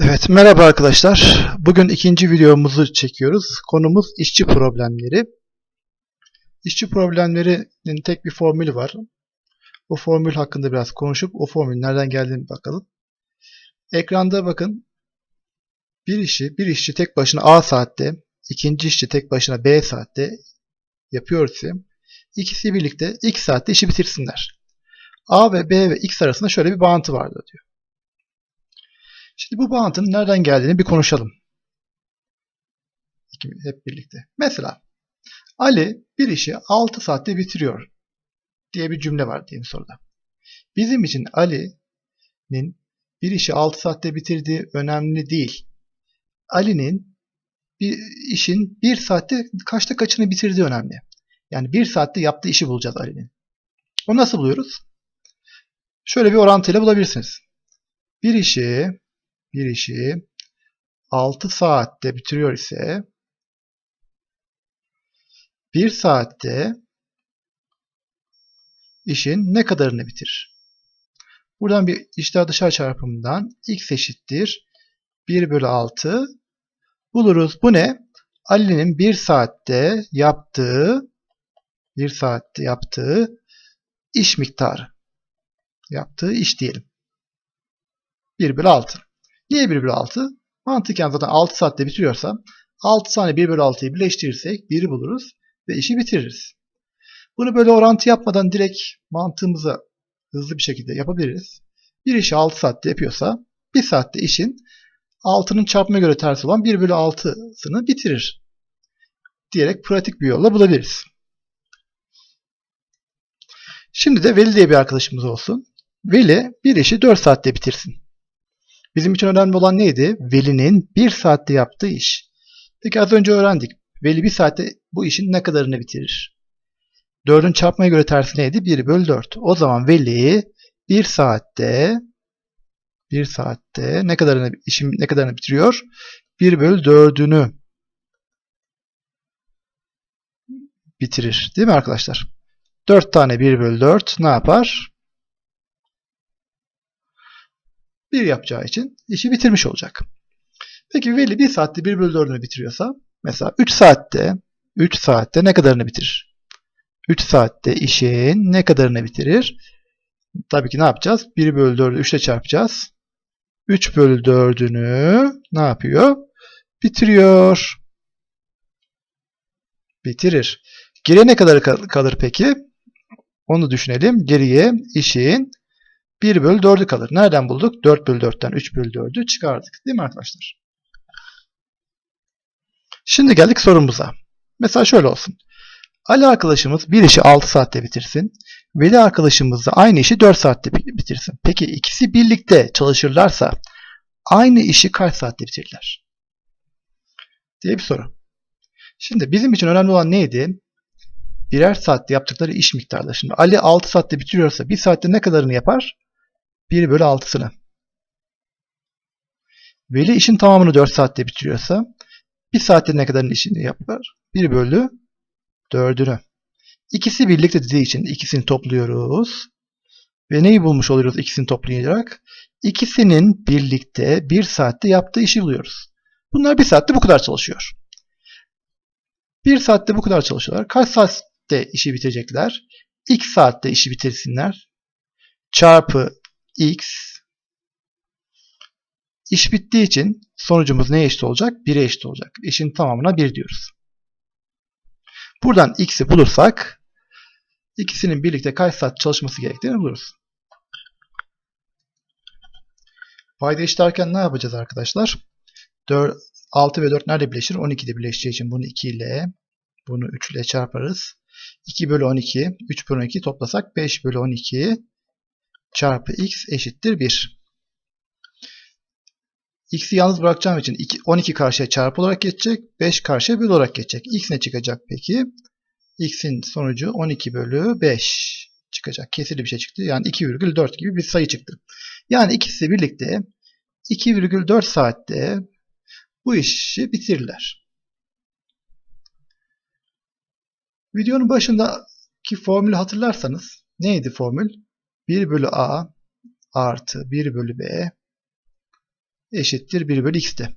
Evet, merhaba arkadaşlar. Bugün ikinci videomuzu çekiyoruz. Konumuz işçi problemleri. İşçi problemlerinin tek bir formülü var. O formül hakkında biraz konuşup o formülün nereden geldiğini bakalım. Ekranda bakın. Bir işi, bir işçi tek başına A saatte, ikinci işçi tek başına B saatte yapıyor ise ikisi birlikte X saatte işi bitirsinler. A ve B ve X arasında şöyle bir bağıntı vardır diyor. Şimdi bu bağıntının nereden geldiğini bir konuşalım. Hep birlikte. Mesela Ali bir işi 6 saatte bitiriyor diye bir cümle var diyelim soruda. Bizim için Ali'nin bir işi 6 saatte bitirdiği önemli değil. Ali'nin bir işin 1 saatte kaçta kaçını bitirdiği önemli. Yani 1 saatte yaptığı işi bulacağız Ali'nin. O nasıl buluyoruz? Şöyle bir orantıyla bulabilirsiniz. Bir işi bir işi 6 saatte bitiriyor ise 1 saatte işin ne kadarını bitirir? Buradan bir içler dışarı çarpımından x eşittir 1 bölü 6 buluruz. Bu ne? Ali'nin 1 saatte yaptığı 1 saatte yaptığı iş miktarı. Yaptığı iş diyelim. 1 bölü 6. Niye 1 bölü 6? Mantıken zaten 6 saatte bitiriyorsa 6 tane 1 bölü 6'yı birleştirirsek 1'i buluruz ve işi bitiririz. Bunu böyle orantı yapmadan direkt mantığımıza hızlı bir şekilde yapabiliriz. Bir işi 6 saatte yapıyorsa 1 saatte işin 6'nın çarpma göre tersi olan 1 bölü 6'sını bitirir. Diyerek pratik bir yolla bulabiliriz. Şimdi de Veli diye bir arkadaşımız olsun. Veli bir işi 4 saatte bitirsin. Bizim için önemli olan neydi? Veli'nin 1 saatte yaptığı iş. Peki az önce öğrendik. Veli 1 saatte bu işin ne kadarını bitirir? 4'ün çarpmaya göre tersi neydi? 1 bölü 4. O zaman Veli 1 saatte 1 saatte ne kadarını işin ne kadarını bitiriyor? 1 bölü 4'ünü bitirir. Değil mi arkadaşlar? 4 tane 1 bölü 4 ne yapar? 1 yapacağı için işi bitirmiş olacak. Peki Veli 1 saatte 1 bölü 4'ünü bitiriyorsa mesela 3 saatte 3 saatte ne kadarını bitirir? 3 saatte işin ne kadarını bitirir? Tabii ki ne yapacağız? 1 bölü 4'ü 3 ile çarpacağız. 3 bölü 4'ünü ne yapıyor? Bitiriyor. Bitirir. Geriye ne kadar kalır peki? Onu düşünelim. Geriye işin 1 bölü 4'ü kalır. Nereden bulduk? 4 bölü 4'ten 3 bölü 4'ü çıkardık. Değil mi arkadaşlar? Şimdi geldik sorumuza. Mesela şöyle olsun. Ali arkadaşımız bir işi 6 saatte bitirsin. Veli arkadaşımız da aynı işi 4 saatte bitirsin. Peki ikisi birlikte çalışırlarsa aynı işi kaç saatte bitirirler? Diye bir soru. Şimdi bizim için önemli olan neydi? Birer saatte yaptıkları iş miktarları. Şimdi Ali 6 saatte bitiriyorsa 1 saatte ne kadarını yapar? 1 bölü 6'sını. Veli işin tamamını 4 saatte bitiriyorsa 1 saatte ne kadarın işini yapar? 1 bölü 4'ünü. İkisi birlikte dediği için ikisini topluyoruz. Ve neyi bulmuş oluyoruz ikisini toplayarak? İkisinin birlikte 1 saatte yaptığı işi buluyoruz. Bunlar 1 saatte bu kadar çalışıyor. 1 saatte bu kadar çalışıyorlar. Kaç saatte işi bitirecekler? X saatte işi bitirsinler. Çarpı x iş bittiği için sonucumuz neye eşit olacak? 1'e eşit olacak. İşin tamamına 1 diyoruz. Buradan x'i bulursak ikisinin birlikte kaç saat çalışması gerektiğini buluruz. Payda işlerken ne yapacağız arkadaşlar? 4, 6 ve 4 nerede birleşir? 12'de birleşeceği için bunu 2 ile bunu 3 ile çarparız. 2 bölü 12, 3 bölü 12 toplasak 5 bölü 12 çarpı x eşittir 1. X'i yalnız bırakacağım için 12 karşıya çarpı olarak geçecek. 5 karşıya bölü olarak geçecek. X ne çıkacak peki? X'in sonucu 12 bölü 5 çıkacak. Kesirli bir şey çıktı. Yani 2,4 gibi bir sayı çıktı. Yani ikisi birlikte 2,4 saatte bu işi bitirirler. Videonun başındaki formülü hatırlarsanız neydi formül? 1 bölü A artı 1 bölü B eşittir 1 bölü x'ti.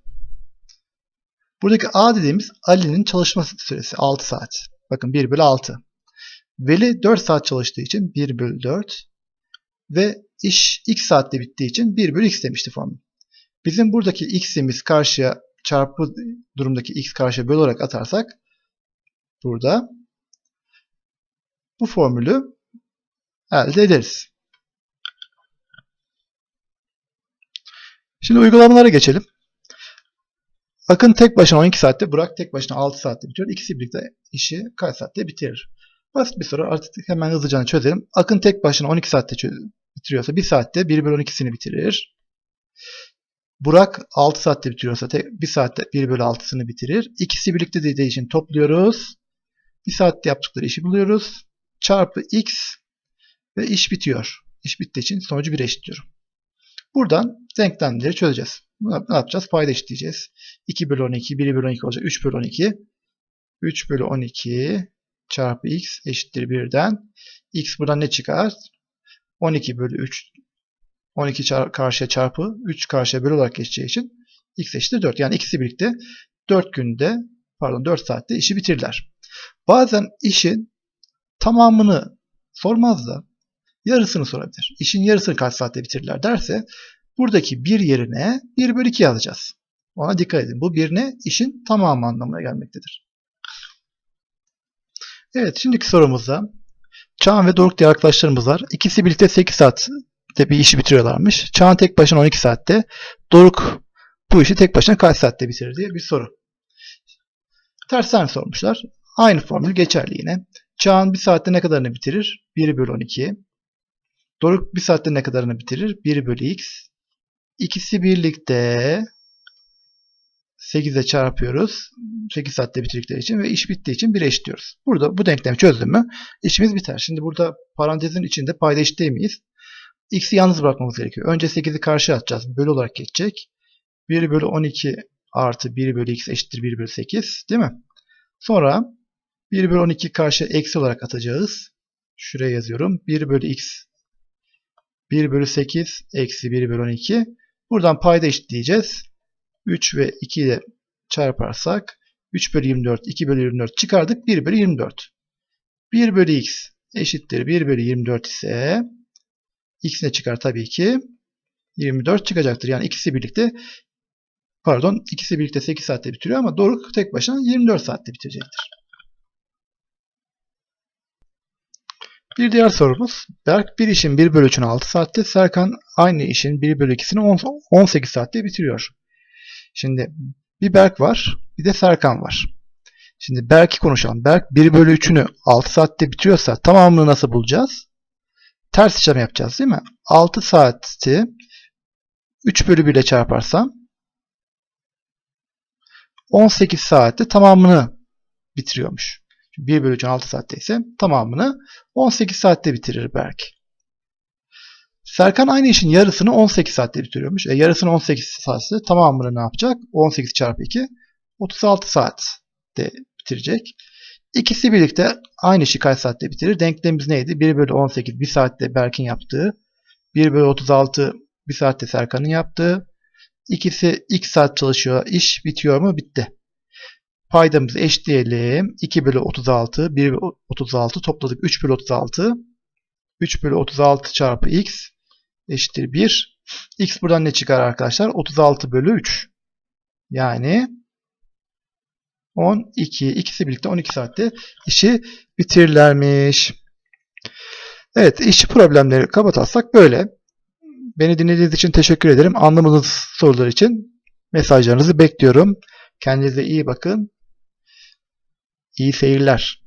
Buradaki A dediğimiz Ali'nin çalışma süresi 6 saat. Bakın 1 bölü 6. Veli 4 saat çalıştığı için 1 bölü 4 ve iş x saatte bittiği için 1 bölü x demişti formül. Bizim buradaki x'imiz karşıya çarpı durumdaki x karşıya böl olarak atarsak burada bu formülü elde ederiz. Şimdi uygulamalara geçelim. Akın tek başına 12 saatte, Burak tek başına 6 saatte bitiyor. İkisi birlikte işi kaç saatte bitirir? Basit bir soru. Artık hemen hızlıca çözelim. Akın tek başına 12 saatte bitiriyorsa 1 saatte 1 bölü 12'sini bitirir. Burak 6 saatte bitiriyorsa 1 saatte 1 bölü 6'sını bitirir. İkisi birlikte dediği için topluyoruz. 1 saatte yaptıkları işi buluyoruz. Çarpı x ve iş bitiyor. İş bittiği için sonucu 1 eşitliyorum. Buradan denklemleri çözeceğiz. Ne yapacağız? Payda eşitleyeceğiz. 2 bölü 12, 1 bölü 12 olacak. 3 bölü 12. 3 bölü 12 çarpı x eşittir 1'den. x buradan ne çıkar? 12 bölü 3 12 çar karşıya çarpı 3 karşıya bölü olarak geçeceği için x eşittir 4. Yani ikisi birlikte 4 günde pardon 4 saatte işi bitirirler. Bazen işin tamamını sormaz da yarısını sorabilir. İşin yarısını kaç saatte bitirirler derse buradaki 1 yerine 1 bölü 2 yazacağız. Ona dikkat edin. Bu 1 ne? İşin tamamı anlamına gelmektedir. Evet şimdiki sorumuzda Çağan ve Doruk diye arkadaşlarımız var. İkisi birlikte 8 saatte bir işi bitiriyorlarmış. Çağan tek başına 12 saatte. Doruk bu işi tek başına kaç saatte bitirir diye bir soru. Tersten sormuşlar. Aynı formül geçerli yine. Çağan bir saatte ne kadarını bitirir? 1 bölü 12. Doruk bir saatte ne kadarını bitirir? 1 bölü x. İkisi birlikte 8'e çarpıyoruz. 8 saatte bitirdikleri için ve iş bittiği için 1'e eşitliyoruz. Burada bu denklemi çözdüm mü işimiz biter. Şimdi burada parantezin içinde payda eşitleyemeyiz. X'i yalnız bırakmamız gerekiyor. Önce 8'i karşıya atacağız. Bölü olarak geçecek. 1 bölü 12 artı 1 bölü x eşittir 1 bölü 8. Değil mi? Sonra 1 bölü 12 karşı eksi olarak atacağız. Şuraya yazıyorum. 1 bölü x 1 bölü 8 eksi 1 bölü 12. Buradan payda eşitleyeceğiz. 3 ve 2 ile çarparsak 3 bölü 24, 2 bölü 24 çıkardık. 1 bölü 24. 1 bölü x eşittir 1 bölü 24 ise x ne çıkar tabii ki? 24 çıkacaktır. Yani ikisi birlikte pardon ikisi birlikte 8 saatte bitiriyor ama Doruk tek başına 24 saatte bitirecektir. Bir diğer sorumuz. Berk bir işin 1 bölü 3'ünü 6 saatte, Serkan aynı işin 1 bölü 2'sini 18 saatte bitiriyor. Şimdi bir Berk var, bir de Serkan var. Şimdi Berk'i konuşalım. Berk 1 bölü 3'ünü 6 saatte bitiriyorsa tamamını nasıl bulacağız? Ters işlem yapacağız değil mi? 6 saati 3 bölü 1 ile çarparsam 18 saatte tamamını bitiriyormuş. 1 bölü 3'ün 6 saatte ise tamamını 18 saatte bitirir Berk. Serkan aynı işin yarısını 18 saatte bitiriyormuş. E, yarısını 18 saatte tamamını ne yapacak? 18 çarpı 2 36 saatte bitirecek. İkisi birlikte aynı işi kaç saatte bitirir? Denklemimiz neydi? 1 bölü 18 1 saatte Berk'in yaptığı. 1 bölü 36 1 saatte Serkan'ın yaptığı. İkisi x saat çalışıyor. İş bitiyor mu? Bitti. Paydamızı eşleyelim. 2 bölü 36, 1 bölü 36 topladık. 3 bölü 36. 3 bölü 36 çarpı x eşittir 1. x buradan ne çıkar arkadaşlar? 36 bölü 3. Yani 12. ikisi birlikte 12 saatte işi bitirirlermiş. Evet işçi problemleri kapatarsak böyle. Beni dinlediğiniz için teşekkür ederim. Anlamadığınız sorular için mesajlarınızı bekliyorum. Kendinize iyi bakın. İyi seyirler.